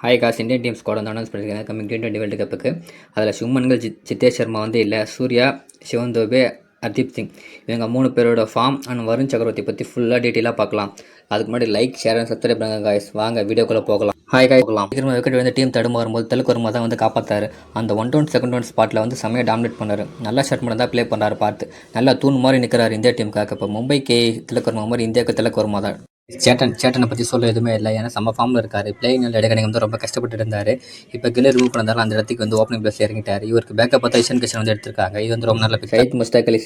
Hi guys Indian team squad வந்து announce பண்ணியிருக்காங்க coming T twenty world கப்புக்கு அதில் சுமன்கள் ஜித் சித்தேஷ் சர்மா வந்து இல்லை சூர்யா சிவன் தோபே ஹர்தீப் சிங் இவங்க மூணு பேரோட ஃபார்ம் அண்ட் வருண் சக்கரவர்த்தி பற்றி ஃபுல்லாக டீட்டெயிலாக பார்க்கலாம். அதுக்கு முன்னாடி லைக் ஷேர் அண்ட் சப்ஸ்கிரைப் பண்ணுங்க காய்ஸ் வாங்க வீடியோக்குள்ளே போகலாம். ஹாய் காய் போகலாம். திரும்ப விக்கெட் வந்து டீம் தடுமாறும் வரும்போது தெலுக்கு வருமா தான் வந்து காப்பாற்றாரு அந்த ஒன் டவுன் செகண்ட் ஒன் ஸ்பாட்டில் வந்து செம்மையாக டாமினேட் பண்ணார். நல்லா ஷாட் பண்ண தான் ப்ளே பண்ணுறாரு பார்த்து. நல்லா தூண் மாதிரி நிற்கிறாரு இந்தியா டீமுக்காக இப்போ மும்பைக்கு திலக் வர்மா மாதிரி இந்தியாவுக்கு திலக் வருமா தான். சேட்டன் சேட்டனை பற்றி சொல்ல எதுவுமே இல்லை. ஏன்னா செம்ம ஃபார்மில் இருக்கார். பிளேயிங் இடக்கணிக்கு வந்து ரொம்ப கஷ்டப்பட்டு இருந்தார். இப்போ கில்லர் ரிமூவ் பண்ணதால அந்த இடத்துக்கு வந்து ஓப்பனிங் பிளஸ் இறங்கிட்டார். இவருக்கு பேக்கப் பார்த்தா இஷன் கிஷன் வந்து எடுத்திருக்காங்க. இது வந்து ரொம்ப நல்ல பிக் சைத் முஸ்தாக் அலி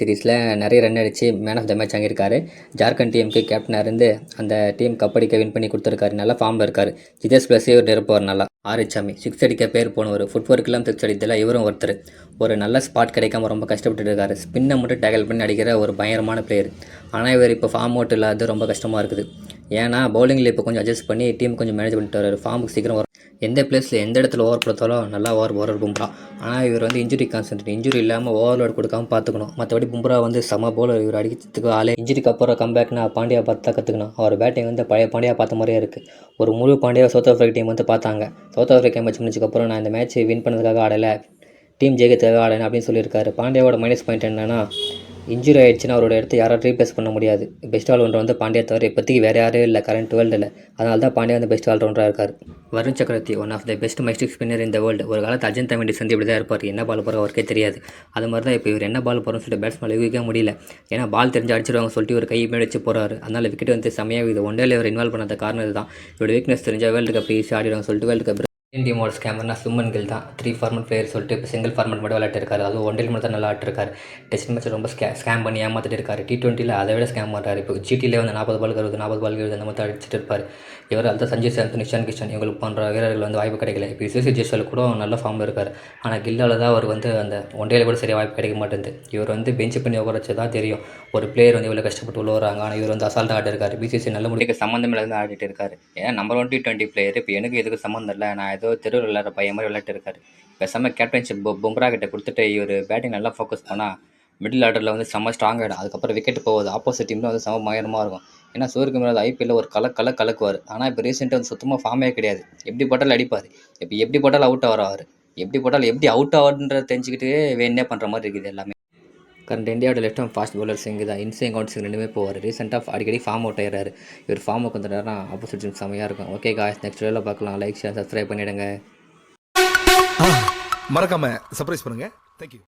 நிறைய ரன் அடிச்சு மேன் ஆஃப் த மேட்ச் வாங்கியிருக்காரு. ஜார்க்கண்ட் டீமுக்கு கேப்டனாக இருந்து அந்த டீம் கப்படிக்க வின் பண்ணி கொடுத்துருக்காரு. நல்லா ஃபார்மில் இருக்கார். ஜிதேஷ் பிளஸே இவர் நிரப்புவார் நல்லா. ஆரிச்சாமி சிக்ஸ் அடிக்க பேர் போனவர். ஃபுட் ஒர்க்கெல்லாம் சிக்ஸ் அடித்தல இவரும் ஒருத்தர். ஒரு நல்ல ஸ்பாட் கிடைக்காம ரொம்ப கஷ்டப்பட்டு இருக்காரு. ஸ்பின்னை மட்டும் டேக்கல் பண்ணி அடிக்கிற ஒரு பயங்கரமான பிளேயர் ஆனால் இவர் இப்போ ஃபார்ம் அவுட் இல்லாத ரொம்ப கஷ்டமாக இருக்குது. ஏன்னா பவுலிங்கில் இப்போ கொஞ்சம் அட்ஜஸ்ட் பண்ணி டீம் கொஞ்சம் மேனேஜ் பண்ணிட்டு வராரு ஃபார்முக்கு சீக்கிரம் வரும் எந்த பிளேஸில் எந்த இடத்துல ஓவர் கொடுத்தாலும் நல்லா ஓவர் ஓவர் பும்ரா. ஆனால் இவர் வந்து இன்ஜுரி கான்சன்ட்ரேட் இன்ஜுரி இல்லாமல் ஓவர்லோட் கொடுக்காம பார்த்துக்கணும் மற்றபடி பும்ரா வந்து சம போலர் இவர் அடிக்கிறதுக்கு ஆளே. இன்ஜுரிக்கு அப்புறம் கம்பேக்னா பாண்டியா பார்த்து தான் கற்றுக்கணும் அவர் பேட்டிங் வந்து பழைய பாண்டியா பார்த்த மாதிரியே இருக்குது ஒரு முழு பாண்டியா சவுத் ஆஃப்ரிக்கா டீம் வந்து பார்த்தாங்க. சவுத் ஆஃப்ரிக்கா மேட்ச் முடிச்சதுக்கப்புறம் நான் இந்த மேட்ச் வின் பண்ணதுக்காக ஆடலை. டீம் ஜெயிக்கிறதுக்காக ஆடலை அப்படின்னு சொல்லியிருக்காரு. பாண்டியாவோட மைனஸ் பாயிண்ட் என்னன்னா இன்ஜுரி ஆகிடுச்சுன்னா அவரோட இடத்த யாரும் ரீப்ளேஸ் பண்ண முடியாது. பெஸ்ட் ஆல் ஒன்று வந்து பாண்டியா தவிர இப்போதைக்கு வேறு யாரும் இல்லை. கரண்ட் வேர்ல்டில். அதனால தான் பாண்டியா வந்து பெஸ்ட் ஆல்ரவுண்டராக இருக்கார். Varun Chakravarthy one of the best mystic spinner இந்த வேர்ல்டு ஒரு காலத்து அஜன் தமிழ் சந்தி இப்படி தான் இருப்பார். என்ன பால் போகிற அவருக்கே தெரியாது. அது மாதிரி தான் இப்போ இவர் என்ன பால் போகிறோம்னு சொல்லிட்டு பேட்ஸ்மேன் யூகிக்க முடியல. ஏன்னா பால் தெரிஞ்சு அடிச்சிருவாங்க சொல்லிட்டு ஒரு கை மேலே வச்சு போகிறாரு அதனால் விக்கெட் வந்து செம்மையாக இது ஒன் டேல இவர் இன்வால்வ் பண்ணாத காரணம் இதுதான். இவரோட வீக்னஸ் தெரிஞ்சால் வேர்ல்டு கப் ஈஸி ஆடிடுவாங்க சொல்லிட்டு வேர்ல்டு கப் இந்தியன் மோட்ஸ் ஸ்கேமர்னா சுமன் கில் தான். த்ரீ ஃபார்மெட் பிளேயர் சொல்லிட்டு இப்போ சிங்கிள் ஃபார்மெட் மட்டும் விளையாட்டுருக்காரு அதுவும் ஒன் மட்டும் தான் நல்லா ஆட்டிருக்காரு டெஸ்ட் மேட்ச் ரொம்ப ஸ்கே ஸ்கேம் பண்ணி ஏமாத்திட்டு இருக்காரு. டி டுவெண்ட்டியில் அதை விட ஸ்கேம் பண்ணுறாரு இப்போ ஜிடியில் வந்து நாற்பது பால் அறுபது நாற்பது பால் எழுபது அந்த மாதிரி அடிச்சிட்டு இருப்பார். இவர் தான் சஞ்சய் சாந்த் நிஷான் கிஷன் இவங்களுக்கு போன்ற வீரர்கள் வந்து வாய்ப்பு கிடைக்கல. இப்போ சிசி ஜெஸ்வல் கூட நல்ல ஃபார்மில் இருக்கார். ஆனால் கில்லால் தான் அவர் வந்து அந்த ஒன்றையில் கூட சரியாக வாய்ப்பு கிடைக்க மாட்டேங்குது. இவர் வந்து பெஞ்ச் பண்ணி உட்கார தான் தெரியும். ஒரு பிளேயர் வந்து இவ்வளோ கஷ்டப்பட்டு உள்ள வராங்க ஆனால் இவர் வந்து அசால்ட்டாக ஆடிருக்காரு. பிசிசி நல்ல முடிவுக்கு சம்மந்தம் இல்லாத ஆடிட்டு இருக்காரு. ஏன்னா number one T twenty player இப்போ எனக்கு எதுக்கு சம்மந்தம் இல்லை. நான் ஏதோ தெருவில் விளையாடுற பையன் மாதிரி விளையாட்டு இருக்காரு. பேசாமல் கேப்டன்ஷிப் பும்ரா கிட்ட கொடுத்துட்டு இவர் பேட்டிங் நல்லா ஃபோக்கஸ் பண்ணால் மிடில் ஆர்டரில் வந்து செம்ம ஸ்ட்ராங் ஆகிடும் அதுக்கப்புறம் விக்கெட் போகுது. ஆப்போசிட் டீமில் வந்து செம்ம பயங்கரமாக இருக்கும். ஏன்னா சூரியக்கு மேலே ஐபிஎல்ல ஒரு கல கல கலக்குவார். ஆனால் இப்போ ரீசெண்டாக வந்து சுத்தமாக ஃபார்மே கிடையாது. எப்படி போட்டாலும் அடிப்பார். இப்போ எப்படி போட்டாலும் அவுட் ஆகிறார் எப்படி போட்டாலும் எப்படி அவுட் ஆகுன்ற தெரிஞ்சுக்கிட்டு வேணே பண்ணுற மாதிரி இருக்குது எல்லாமே. கரண்ட் இந்தியாவோட left arm fast bowler Singh தான். இன்சிங் அவுட் ரெண்டுமே போவார். ரீசெண்டாக அடிக்கடி ஃபார்ம் அவுட் ஆயிடுறாரு. இவர் ஃபார்ம் அவுட் வந்துட்டாருன்னா ஆப்போசிட் டீம் செம்மையாக இருக்கும். ஓகே காய்ஸ் நெக்ஸ்ட் வீடியோவில் பார்க்கலாம். லைக் ஷேர் சப்ஸ்கிரைப் பண்ணிவிடுங்க மறக்காமல் சர்ப்ரைஸ் பண்ணுங்கள் தேங்க்யூ